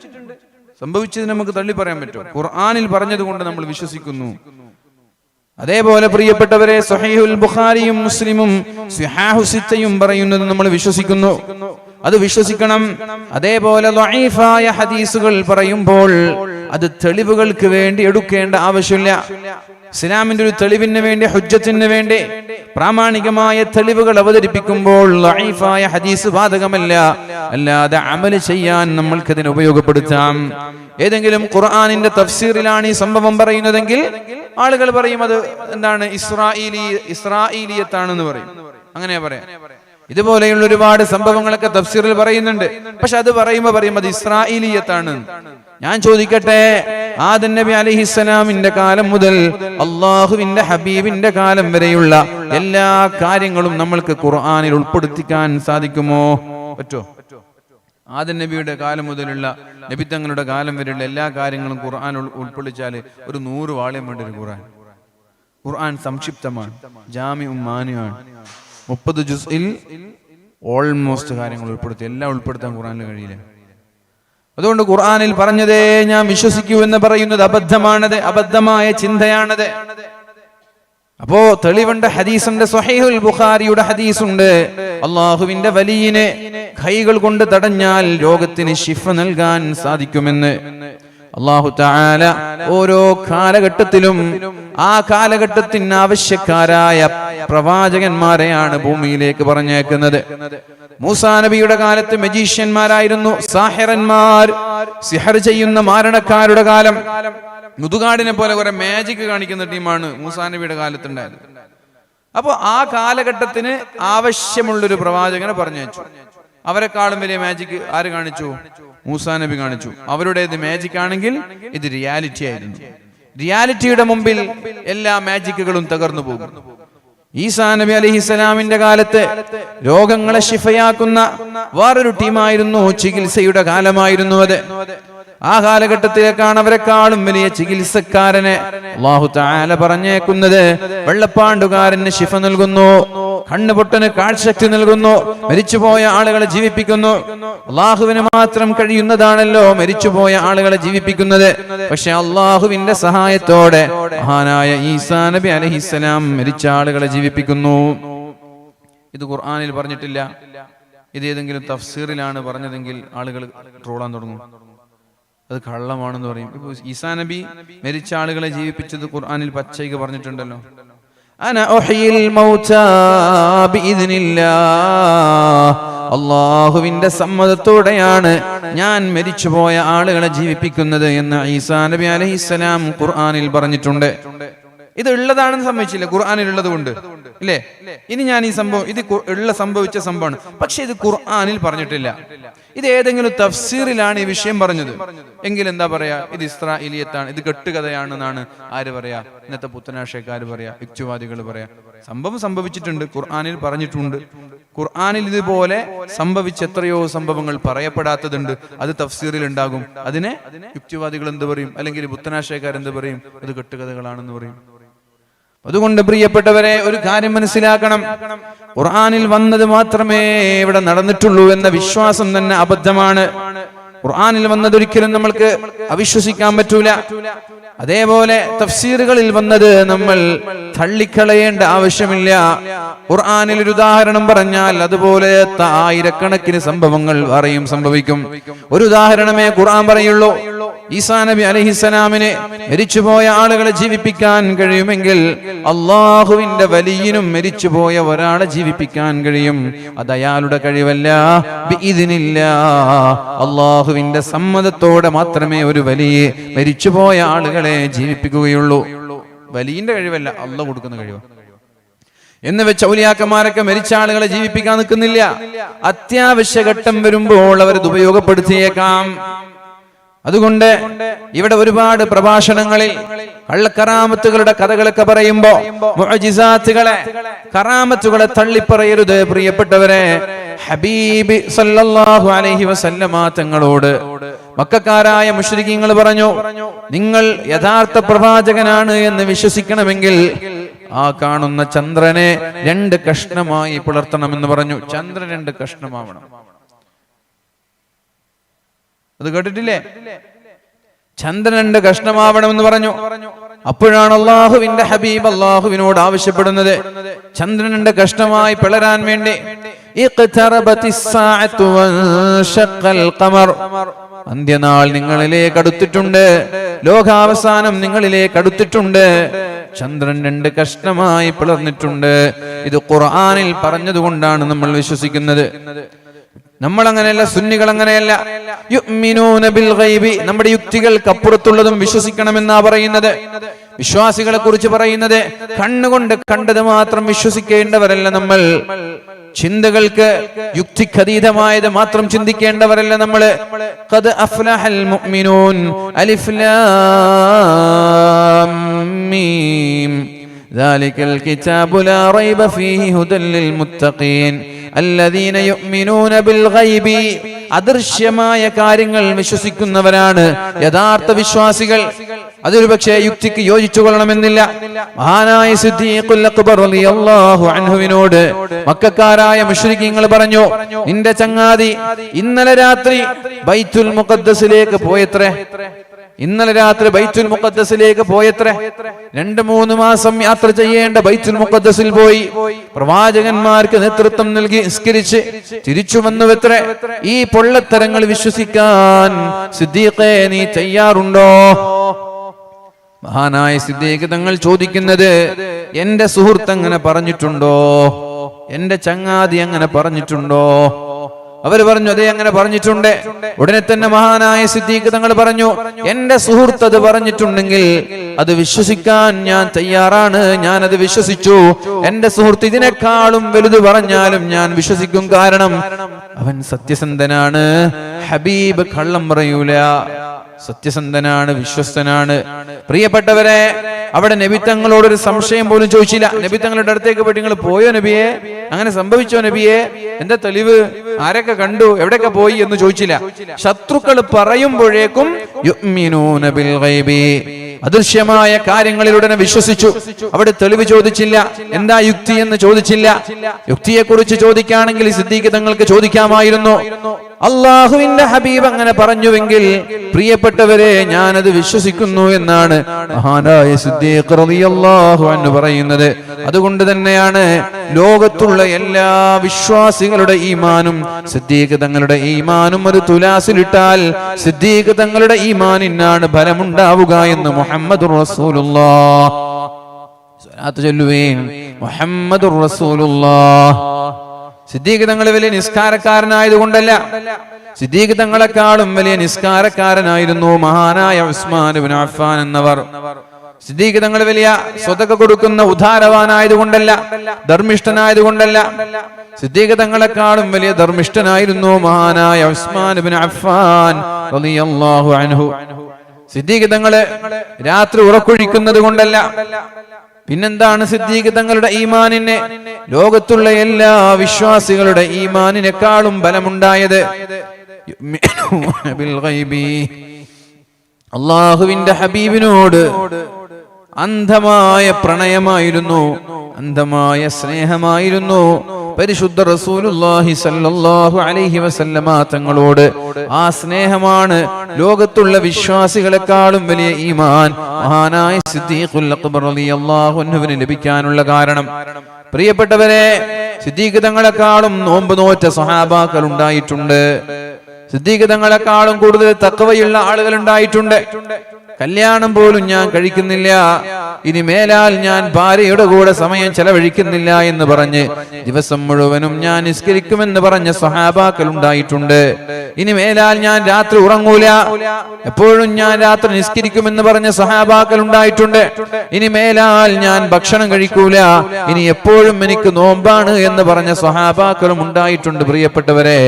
സംഭവിച്ചത് നമുക്ക് തള്ളി പറയാൻ പറ്റും ഖുർആാനിൽ പറഞ്ഞതുകൊണ്ട് നമ്മൾ വിശ്വസിക്കുന്നു. അതേപോലെ പ്രിയപ്പെട്ടവരെ സഹീഹുൽ ബുഖാരിയും മുസ്ലിമും സിഹാഹു സിത്തയും പറയുന്നത് നമ്മൾ വിശ്വസിക്കുന്നു. അത് വിശ്വസിക്കണം. അതേപോലെ ഹദീസുകൾ പറയുമ്പോൾ അത് തെളിവുകൾക്ക് വേണ്ടി എടുക്കേണ്ട ആവശ്യമില്ല. ഇസ്ലാമിന്റെ ഒരു തെളിവിന് വേണ്ടി ഹുജ്ജത്തിന് വേണ്ടി പ്രാമാണികമായ തെളിവുകൾ അവതരിപ്പിക്കുമ്പോൾ ലൈഫായ ഹദീസ് ബാധകമല്ല. അല്ലാതെ അമൽ ചെയ്യാൻ നമ്മൾക്ക് ഇതിനെ ഉപയോഗപ്പെടുത്താം. ഏതെങ്കിലും ഖുർആാനിന്റെ തഫ്സീറിലാണ് ഈ സംഭവം പറയുന്നതെങ്കിൽ ആളുകൾ പറയും അത് എന്താണ് ഇസ്രായേലി ഇസ്രായേലിയത്താണെന്ന് പറയും. അങ്ങനെ പറയാം. ഇതുപോലെയുള്ള ഒരുപാട് സംഭവങ്ങളൊക്കെ തഫ്സീറിൽ പറയുന്നുണ്ട്. പക്ഷെ അത് പറയുമ്പോൾ പറയും അത് ഇസ്രായേലിയത്താണ് ഞാൻ ചോദിക്കട്ടെ? ആദൻ നബി അലിഹിസ്സലാമിന്റെ കാലം മുതൽ അള്ളാഹുവിന്റെ ഹബീബിന്റെ കാലം വരെയുള്ള എല്ലാ കാര്യങ്ങളും നമ്മൾക്ക് ഖുർആാനിൽ ഉൾപ്പെടുത്തിക്കാൻ സാധിക്കുമോ? പറ്റോ? ആദൻ നബിയുടെ കാലം മുതലുള്ള നബിത്തങ്ങളുടെ കാലം വരെയുള്ള എല്ലാ കാര്യങ്ങളും ഖുർആൻ ഉൾ- ഒരു നൂറ് വാളയം വേണ്ട ഒരു ഖുർആൻ. ഖുർആൻ സംക്ഷിപ്തമാണ് ജാമ്യവും മാന്യമാണ് മുപ്പത് ജുസ്ഇൽ ഓൾമോസ്റ്റ് കാര്യങ്ങൾ ഉൾപ്പെടുത്തി എല്ലാം ഉൾപ്പെടുത്താൻ ഖുർആനിൽ കഴിയില്ല. അതുകൊണ്ട് ഖുർആാനിൽ പറഞ്ഞതേ ഞാൻ വിശ്വസിക്കൂ എന്ന് പറയുന്നത് അബദ്ധമാണത് അബദ്ധമായ ചിന്തയാണത്. അപ്പോ തെളിവുണ്ട് ഹദീസുണ്ട് സൊഹൈഹുൽ ബുഖാരിയുടെ ഹദീസുണ്ട്. അള്ളാഹുവിന്റെ വലിയനെ കൈകൾ കൊണ്ട് തടഞ്ഞാൽ രോഗത്തിന് ശിഫ നൽകാൻ സാധിക്കുമെന്ന്. അള്ളാഹു താല ഓരോ കാലഘട്ടത്തിലും ആ കാലഘട്ടത്തിന് ആവശ്യക്കാരായ പ്രവാചകന്മാരെയാണ് ഭൂമിയിലേക്ക് പറഞ്ഞേക്കുന്നത്. മൂസാ നബിയുടെ കാലത്ത് മജീഷ്യന്മാരായിരുന്നു സാഹിറന്മാർ. സിഹർ ചെയ്യുന്ന മാരണക്കാരുടെ കാലം. മുതുകാടിനെ പോലെ കുറെ മാജിക് കാണിക്കുന്ന ടീമാണ് മൂസാ നബിയുടെ കാലത്തുണ്ടായത്. അപ്പോൾ ആ കാലഘട്ടത്തിന് ആവശ്യമുള്ളൊരു പ്രവാചകനെ പറഞ്ഞു അവരെക്കാളും വലിയ മാജിക് ആര് കാണിച്ചു? മൂസാ നബി കാണിച്ചു. അവരുടേത് മാജിക് ആണെങ്കിൽ ഇത് റിയാലിറ്റി ആയിരുന്നു. റിയാലിറ്റിയുടെ മുമ്പിൽ എല്ലാ മാജിക്കുകളും തകർന്നു പോകും. ഈസാ നബി അലഹിസ്സലാമിന്റെ കാലത്ത് രോഗങ്ങളെ ശിഫയാക്കുന്ന വേറൊരു ടീമായിരുന്നു ചികിത്സയുടെ കാലമായിരുന്നു അത്. ആ കാലഘട്ടത്തിലേക്കാണ് അവരെക്കാളും വലിയ ചികിത്സക്കാരനെ. അള്ളാഹു പറഞ്ഞേക്കുന്നത് വെള്ളപ്പാണ്ടുകാരന് ശിഫ നൽകുന്നു കണ്ണുപൊട്ടന് കാഴ്ചശക്തി നൽകുന്നു മരിച്ചുപോയ ആളുകളെ ജീവിപ്പിക്കുന്നു. അള്ളാഹുവിന് മാത്രം കഴിയുന്നതാണല്ലോ മരിച്ചുപോയ ആളുകളെ ജീവിപ്പിക്കുന്നത്. പക്ഷെ അള്ളാഹുവിന്റെ സഹായത്തോടെ മഹാനായ ഈസാ നബി അലഹിസ്സലാം മരിച്ച ആളുകളെ ജീവിപ്പിക്കുന്നു. ഇത് ഖുർആാനിൽ പറഞ്ഞിട്ടില്ല. ഇത് ഏതെങ്കിലും തഫ്സീറിലാണ് പറഞ്ഞതെങ്കിൽ ആളുകൾ ട്രോളാൻ തുടങ്ങും. അത് കള്ളമാണെന്ന് പറയും. ഇപ്പൊ ഈസാ നബി മരിച്ച ആളുകളെ ജീവിപ്പിച്ചത് ഖുർആാനിൽ പച്ചയ്ക്ക് പറഞ്ഞിട്ടുണ്ടല്ലോ. അള്ളാഹുവിന്റെ സമ്മതത്തോടെയാണ് ഞാൻ മരിച്ചുപോയ ആളുകളെ ജീവിപ്പിക്കുന്നത് എന്ന് ഈസാ നബി അലഹിസ്സലാം ഖുർആാനിൽ പറഞ്ഞിട്ടുണ്ട്. ഇത് ഉള്ളതാണെന്ന് സമ്മതിച്ചില്ല ഖുർആാനിൽ ഉള്ളത് കൊണ്ട്. ഇല്ലേ? ഇനി ഞാൻ ഈ സംഭവം ഇത് ഉള്ള സംഭവിച്ച സംഭവമാണ്. പക്ഷെ ഇത് ഖുർആാനിൽ പറഞ്ഞിട്ടില്ല. ഇത് ഏതെങ്കിലും തഫ്സീറിലാണ് ഈ വിഷയം പറഞ്ഞത്. എങ്കിൽ എന്താ പറയാ? ഇത് ഇസ്രായേലിയത്താണ് ഇത് കെട്ടുകഥയാണെന്നാണ് ആര് പറയാ? ഇന്നത്തെ പുത്തനാശയക്കാർ പറയാ യുക്തിവാദികൾ പറയാ. സംഭവം സംഭവിച്ചിട്ടുണ്ട് ഖുർആാനിൽ പറഞ്ഞിട്ടുണ്ട്. ഖുർആാനിൽ ഇതുപോലെ സംഭവിച്ച എത്രയോ സംഭവങ്ങൾ പറയപ്പെടാത്തതുണ്ട്. അത് തഫ്സീറിൽ ഉണ്ടാകും. അതിനെ യുക്തിവാദികൾ എന്ത് പറയും? അല്ലെങ്കിൽ പുത്തനാശയക്കാരെന്ത് പറയും? അത് കെട്ടുകഥകളാണെന്ന് പറയും. അതുകൊണ്ട് പ്രിയപ്പെട്ടവരെ ഒരു കാര്യം മനസ്സിലാക്കണം. ഖുർആാനിൽ വന്നത് മാത്രമേ ഇവിടെ നടന്നിട്ടുള്ളൂ എന്ന വിശ്വാസം തന്നെ അബദ്ധമാണ്. ഖുർആാനിൽ വന്നത് ഒരിക്കലും നമ്മൾക്ക് അവിശ്വസിക്കാൻ പറ്റൂല. അതേപോലെ തഫ്സീറുകളിൽ വന്നത് നമ്മൾ തള്ളിക്കളയേണ്ട ആവശ്യമില്ല. ഖുർആനിൽ ഒരു ഉദാഹരണം പറഞ്ഞാൽ അതുപോലെ ആയിരക്കണക്കിന് സംഭവങ്ങൾ അറിയും സംഭവിക്കും. ഒരു ഉദാഹരണമേ ഖുർആൻ പറയുള്ളൂ. ഈസാ നബി അലഹിസലാമിനെ മരിച്ചുപോയ ആളുകളെ ജീവിപ്പിക്കാൻ കഴിയുമെങ്കിൽ അള്ളാഹുവിന്റെ വലിയനും മരിച്ചുപോയ ഒരാളെ ജീവിപ്പിക്കാൻ കഴിയും. അത് അയാളുടെ കഴിവല്ല. ഇതിനില്ല അള്ളാഹുവിന്റെ സമ്മതത്തോടെ മാത്രമേ ഒരു വലിയ മരിച്ചുപോയ ആളുകളെ ജീവിപ്പിക്കുകയുള്ളൂ. വലിയന്റെ കഴിവല്ല അള്ള കൊടുക്കുന്ന കഴിവ്. എന്ന് വെച്ച് ഔലിയാക്കന്മാരൊക്കെ മരിച്ച ആളുകളെ ജീവിപ്പിക്കാൻ നിൽക്കുന്നില്ല. അത്യാവശ്യ ഘട്ടം വരുമ്പോൾ അവരത് ഉപയോഗപ്പെടുത്തിയേക്കാം. അതുകൊണ്ട് ഇവിടെ ഒരുപാട് പ്രഭാഷണങ്ങളിൽ കള്ളക്കറാമത്തുകളുടെ കഥകളൊക്കെ പറയുമ്പോ കറാമത്തുകളെ തള്ളിപ്പറയരുത് പ്രിയപ്പെട്ടവരെ. ഹബീബി സല്ലല്ലാഹു അലൈഹി വസല്ലമ തങ്ങളോട് മക്കാരായ മുഷരിക്കങ്ങൾ പറഞ്ഞു നിങ്ങൾ യഥാർത്ഥ പ്രവാചകനാണ് എന്ന് വിശ്വസിക്കണമെങ്കിൽ ആ കാണുന്ന ചന്ദ്രനെ രണ്ട് കഷ്ണമായി പുലർത്തണമെന്ന് പറഞ്ഞു. ചന്ദ്രൻ രണ്ട് കഷ്ണമാവണം. അത് കേട്ടിട്ടില്ലേ? ചന്ദ്രൻ രണ്ട് കഷ്ണമാവണം എന്ന് പറഞ്ഞു. അപ്പോഴാണ് അള്ളാഹുവിന്റെ ഹബീബ് അള്ളാഹുവിനോട് ആവശ്യപ്പെടുന്നത് ചന്ദ്രൻ കഷ്ടമായി പിളരാൻ വേണ്ടി. അന്ത്യനാൾ നിങ്ങളിലേക്ക് അടുത്തിട്ടുണ്ട്. ലോകാവസാനം നിങ്ങളിലേക്ക് അടുത്തിട്ടുണ്ട്. ചന്ദ്രൻ രണ്ട് കഷ്ടമായി പിളർന്നിട്ടുണ്ട്. ഇത് ഖുർആാനിൽ പറഞ്ഞതുകൊണ്ടാണ് നമ്മൾ വിശ്വസിക്കുന്നത്. നമ്മൾ അങ്ങനെയല്ല സുന്നികൾ അങ്ങനെയല്ല യുഅ്മിനൂന ബിൽ ഗൈബി നമ്മുടെ യുക്തികൾക്ക് അപ്പുറത്തുള്ളതും വിശ്വസിക്കണമെന്നാ പറയുന്നത് വിശ്വാസികളെ കുറിച്ച് പറയുന്നത് കണ്ണുകൊണ്ട് കണ്ടത് മാത്രം വിശ്വസിക്കേണ്ടവരല്ല നമ്മൾ ചിന്തകൾക്ക് യുക്തിക്കതീതമായത് മാത്രം ചിന്തിക്കേണ്ടവരല്ല നമ്മള് ഖദ് അഫ്ലഹൽ മുഅ്മിനൂൻ അലിഫ് ലാം മീം ذلك الكتاب لا ريب فيه هدى للمتقين അല്ലദീന യുഅ്മിനൂന ബിൽ ഗൈബി അദൃശ്യമായ കാര്യങ്ങൾ വിശ്വസിക്കുന്നവരാണ്. യഥാർത്ഥ വിശ്വാസികൾ. അതൊരു പക്ഷേ യുക്തിക്ക് യോജിച്ചു കൊള്ളണമെന്നില്ല. മഹാനായ അൻഹുവിനോട് മക്കാരായ മുഷ്രിഖീങ്ങൾ പറഞ്ഞു നിന്റെ ചങ്ങാതി ഇന്നലെ രാത്രി ബൈത്തുൽ മുഖദ്സിലേക്ക് പോയത്രേ? ഇന്നലെ രാത്രി ബൈത്തുൽ മുഖദ്ദസിലേക്ക് പോയത്ര? രണ്ട് മൂന്ന് മാസം യാത്ര ചെയ്യേണ്ട ബൈത്തുൽ മുഖദ്ദസിൽ പോയി. പ്രവാചകന്മാർക്ക് നേതൃത്വം നൽകി നിസ്കരിച്ച് തിരിച്ചു വന്നുവത്രേ? ഈ പൊള്ളത്തരങ്ങൾ വിശ്വസിക്കാൻ സിദ്ദീഖേ നീ ചെയ്യാറുണ്ടോ മഹാനായ സിദ്ദീഖ് തങ്ങൾ ചോദിക്കുന്നത് എന്റെ സുഹൃത്ത് അങ്ങനെ പറഞ്ഞിട്ടുണ്ടോ? എന്റെ ചങ്ങാതി അങ്ങനെ പറഞ്ഞിട്ടുണ്ടോ? അവർ പറഞ്ഞു അതേ അങ്ങനെ പറഞ്ഞിട്ടുണ്ട്. ഉടനെ തന്നെ മഹാനായ സിദ്ദീഖ് തങ്ങൾ പറഞ്ഞു എന്റെ സുഹൃത്ത് അത് പറഞ്ഞിട്ടുണ്ടെങ്കിൽ അത് വിശ്വസിക്കാൻ ഞാൻ തയ്യാറാണ്. ഞാൻ അത് വിശ്വസിച്ചു. എന്റെ സുഹൃത്ത് ഇതിനേക്കാളും വലുത് പറഞ്ഞാലും ഞാൻ വിശ്വസിക്കും കാരണം അവൻ സത്യസന്ധനാണ്. ഹബീബ് കള്ളം പറയൂല. സത്യസന്ധനാണ് വിശ്വസ്തനാണ്. പ്രിയപ്പെട്ടവരെ അവിടെ നബിത്തങ്ങളോട് ഒരു സംശയം പോലും ചോദിച്ചില്ല. നബിത്തങ്ങളുടെ അടുത്തേക്ക് പോയിട്ട് നിങ്ങൾ പോയോ നബിയെ? അങ്ങനെ സംഭവിച്ചോ നബിയെ? എന്താ തെളിവ്? ആരൊക്കെ കണ്ടു? എവിടെയൊക്കെ പോയി എന്ന് ചോദിച്ചില്ല. ശത്രുക്കൾ പറയുമ്പോഴേക്കും അദൃശ്യമായ കാര്യങ്ങളിലുടനെ വിശ്വസിച്ചു. അവിടെ തെളിവ് ചോദിച്ചില്ല. എന്താ യുക്തി എന്ന് ചോദിച്ചില്ല. യുക്തിയെ കുറിച്ച് ചോദിക്കുകയാണെങ്കിൽ സിദ്ദീഖ് തങ്ങൾക്ക് ചോദിക്കാമായിരുന്നു. അള്ളാഹുവിന്റെ ഹബീബ് അങ്ങനെ പറഞ്ഞുവെങ്കിൽ പ്രിയപ്പെട്ടവരെ ഞാനത് വിശ്വസിക്കുന്നു എന്നാണ് മഹാനായ സിദ്ദീഖ് റളിയല്ലാഹു അൻഹു പറയുന്നത്. അതുകൊണ്ട് തന്നെയാണ് ലോകത്തുള്ള എല്ലാ വിശ്വാസികളുടെ ഈമാനും സിദ്ദീഖ് തങ്ങളുടെ ഈമാനും ഒരു തുലാസിലിട്ടാൽ സിദ്ദീഖ് തങ്ങളുടെ ഈമാനിനാണ് ഫലമുണ്ടാവുക എന്ന് മുഹമ്മദ് സ്വലാത്ത് ചൊല്ലുവേൻ മുഹമ്മദ് റസൂലുള്ളാഹ്. സിദ്ദീഖ് തങ്ങൾ വലിയ നിസ്കാരക്കാരനായത് കൊണ്ടല്ല സിദ്ദീഖ് തങ്ങളെക്കാളും വലിയ നിസ്കാരക്കാരനായിരുന്നു മഹാനായ ഉസ്മാൻ ഇബ്നു അഫ്ഫാൻ എന്നവർ. സിദ്ദീഖ് തങ്ങൾ വലിയ സ്വതക കൊടുക്കുന്ന ഉദാരവാനായതുകൊണ്ടല്ല ധർമ്മിഷ്ഠനായതുകൊണ്ടല്ല. സിദ്ദീഖ് തങ്ങളെക്കാളും വലിയ ധർമ്മിഷ്ഠനായിരുന്നു മഹാനായ ഉസ്മാൻ ഇബ്നു അഫ്ഫാൻ റളിയല്ലാഹു അൻഹു. സിദ്ദീഖ് തങ്ങൾ രാത്രി ഉറക്കൊഴിക്കുന്നത് കൊണ്ടല്ല പിന്നെന്താണ് സിദ്ദീഖ് തങ്ങളുടെ ഈമാനിനെ? ലോകത്തുള്ള എല്ലാ വിശ്വാസികളുടെ ഈമാനിനെക്കാളും ബലമുണ്ടായത്. അള്ളാഹുവിന്റെ ഹബീബിനോട് അന്ധമായ പ്രണയമായിരുന്നു. അന്ധമായ സ്നേഹമായിരുന്നു. പരിശുദ്ധ റസൂലുള്ളാഹി സല്ലല്ലാഹു അലൈഹി വസല്ലമ തങ്ങളോട് ആ സ്നേഹമാണ് ലോകത്തുള്ള വിശ്വാസികളെക്കാളും വലിയ ഈമാൻ. മഹാനായ സിദ്ദീഖുൽ അക്ബർ റളിയല്ലാഹു അൻഹുവിന് ലഭിക്കാനുള്ള കാരണം. പ്രിയപ്പെട്ടവരെ സിദ്ദീഖ് തങ്ങളെക്കാളും നോമ്പ് നോറ്റ സഹാബാക്കൾ ഉണ്ടായിട്ടുണ്ട്. സിദ്ദീഖ് തങ്ങളെക്കാളും കൂടുതൽ തക്കവയുള്ള ആളുകൾ ഉണ്ടായിട്ടുണ്ട്. കല്യാണം പോലും ഞാൻ കഴിക്കുന്നില്ല. ഇനി മേലാൽ ഞാൻ ഭാര്യയുടെ കൂടെ സമയം ചെലവഴിക്കുന്നില്ല എന്ന് പറഞ്ഞ് ദിവസം മുഴുവനും ഞാൻ നിസ്കരിക്കുമെന്ന് പറഞ്ഞ സഹാബാക്കൾ ഉണ്ടായിട്ടുണ്ട്. ഇനി മേലാൽ ഞാൻ രാത്രി ഉറങ്ങൂല. എപ്പോഴും ഞാൻ രാത്രി നിസ്കരിക്കുമെന്ന് പറഞ്ഞ സഹാബാക്കൾ ഉണ്ടായിട്ടുണ്ട്. ഇനി മേലാൽ ഞാൻ ഭക്ഷണം കഴിക്കൂല. ഇനി എപ്പോഴും എനിക്ക് നോമ്പാണ് എന്ന് പറഞ്ഞ സഹാബാക്കളും ഉണ്ടായിട്ടുണ്ട് പ്രിയപ്പെട്ടവരെ.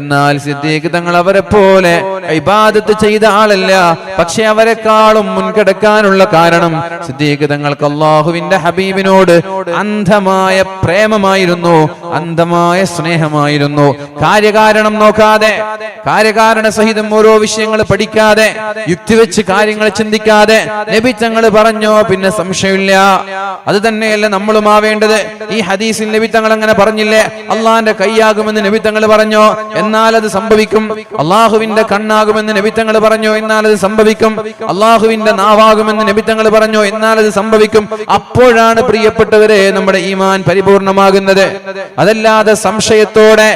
എന്നാൽ സിദ്ദീഖ് തങ്ങൾ അവരെ പോലെ ഇബാദത്ത് ചെയ്ത ആളല്ല. പക്ഷെ അവരെക്കാളും മുൻകടക്കാനുള്ള കാരണം സിദ്ദീഖ് തങ്ങൾക്ക് അള്ളാഹുവിന്റെ ഹബീബിനോട് അന്ധമായ പ്രേമമായിരുന്നു. അന്ധമായ സ്നേഹമായിരുന്നു. കാര്യകാരണം നോക്കാതെ കാര്യകാരണ സഹിതം ഓരോ വിഷയങ്ങൾ പഠിക്കാതെ യുക്തി വെച്ച് കാര്യങ്ങൾ ചിന്തിക്കാതെ ലഭിച്ചങ്ങൾ പറഞ്ഞോ പിന്നെ സംശയമില്ല. അത് തന്നെയല്ല നമ്മളും ആവേണ്ടത്. ഈ ഹദീസിൽ ലഭിത്തങ്ങൾ തങ്ങൾ അങ്ങനെ പറഞ്ഞില്ലേ? അള്ളാന്റെ കൈയാകുമെന്ന് നബി തങ്ങൾ പറഞ്ഞോ? എന്നാൽ അത് സംഭവിക്കും. അള്ളാഹുവിന്റെ കണ്ണാകുമെന്ന് നബി തങ്ങൾ പറഞ്ഞോ? എന്നാൽ അത് സംഭവിക്കും. അള്ളാഹുവിന്റെ നാവാകുമെന്ന് നബി തങ്ങൾ പറഞ്ഞോ? എന്നാൽ അത് സംഭവിക്കും. അപ്പോഴാണ് പ്രിയപ്പെട്ടവരെ നമ്മുടെ ഈമാൻ പരിപൂർണമാകുന്നത്. അതല്ലാതെ സംശയത്തോടെ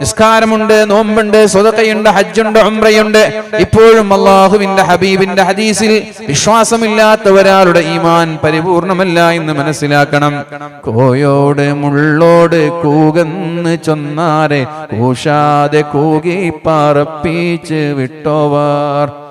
നിസ്കാരമുണ്ട് നോമ്പുണ്ട് സ്വതക്കയുണ്ട് ഹജ്ജുണ്ട് ഉംറയുണ്ട്. ഇപ്പോഴും അള്ളാഹുവിന്റെ ഹബീബിന്റെ ഹദീസിൽ വിശ്വാസമില്ലാത്ത ഒരാളുടെ ഈമാൻ പരിപൂർണമല്ല എന്ന് മനസ്സിലാക്കണം. കോയോട് മുള്ളോട് കൂകന്ന് ചൊന്നാരെ കൂശാതെ കൂകി പാറപ്പീച്ച് വിട്ടോവാർ.